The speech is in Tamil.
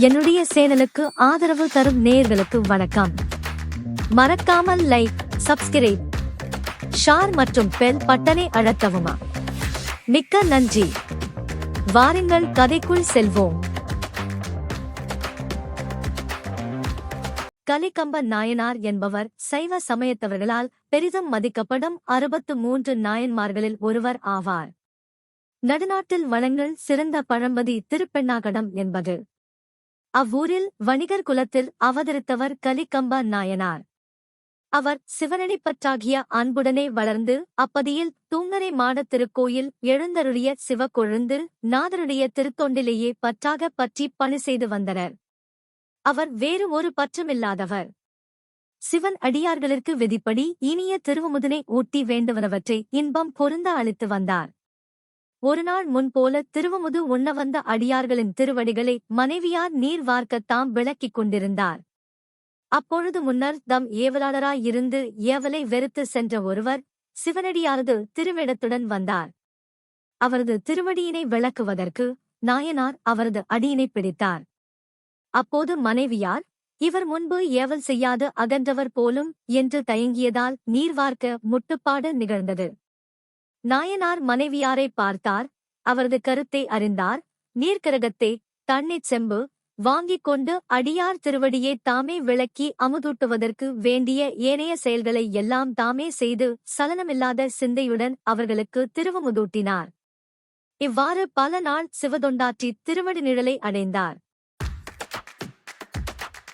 என்னுடைய சேனலுக்கு ஆதரவு தரும் நேர்களுக்கு வணக்கம். மறக்காமல் லைக் சப்ஸ்கிரைப் ஷார் மற்றும் பெல் பட்டனை அழுத்தவுமா. மிக்க நன்றி. வாருங்கள் கதைக்குள் செல்வோம். கலிகம்ப நாயனார் என்பவர் சைவ சமயத்தவர்களால் பெரிதும் மதிக்கப்படும் அறுபத்து மூன்று நாயன்மார்களில் ஒருவர் ஆவார். நடுநாட்டில் வளங்கள் சிறந்த பழம்பதி திருப்பெண்ணாகடம் என்பது. அவ்வூரில் வணிகர் குலத்தில் அவதரித்தவர் கலிகம்ப நாயனார். அவர் சிவனடிப்பற்றாகிய அன்புடனே வளர்ந்து அப்பதியில் தூங்கரை மாடத் திருக்கோயில் எழுந்தருளிய சிவக்கொழுந்து நாதருடைய திருத்தொண்டிலேயே பற்றாக பற்றி பணி செய்து வந்தனர். அவர் வேறு ஒரு பற்றமில்லாதவர். சிவன் அடியார்களிற்கு விதிப்படி இனிய திருவமுதனை ஊட்டி வேண்டுவனவற்றை இன்பம் பொருந்த அளித்து வந்தார். ஒருநாள் முன்போல திருவமுது உண்ண வந்த அடியார்களின் திருவடிகளை மனைவியார் நீர் வார்க்கத் தாம் விளக்கிக் கொண்டிருந்தார். அப்பொழுது முன்னர் தம் ஏவலாளராயிருந்து ஏவலை வெறுத்து சென்ற ஒருவர் சிவனடியாரது திருவிடத்துடன் வந்தார். அவரது திருவடியினை விளக்குவதற்கு நாயனார் அவரது அடியினை பிடித்தார். அப்போது மனைவியார் இவர் முன்பு ஏவல் செய்யாது அகன்றவர் போலும் என்று தயங்கியதால் நீர் வார்க்க முட்டுப்பாடு நிகழ்ந்தது. நாயனார் மனைவியாரை பார்த்தார். அவரது கருத்தை அறிந்தார். நீர்க்கரகத்தை தண்ணீர் செம்பு வாங்கிக் கொண்டு அடியார் திருவடியே தாமே விளக்கி அமுதூட்டுவதற்கு வேண்டிய ஏனைய செயல்களை எல்லாம் தாமே செய்து சலனமில்லாத சிந்தையுடன் அவர்களுக்கு திருவமுதூட்டினார். இவ்வாறு பல நாள் சிவதொண்டாற்றி திருவடி நிழலை அடைந்தார்.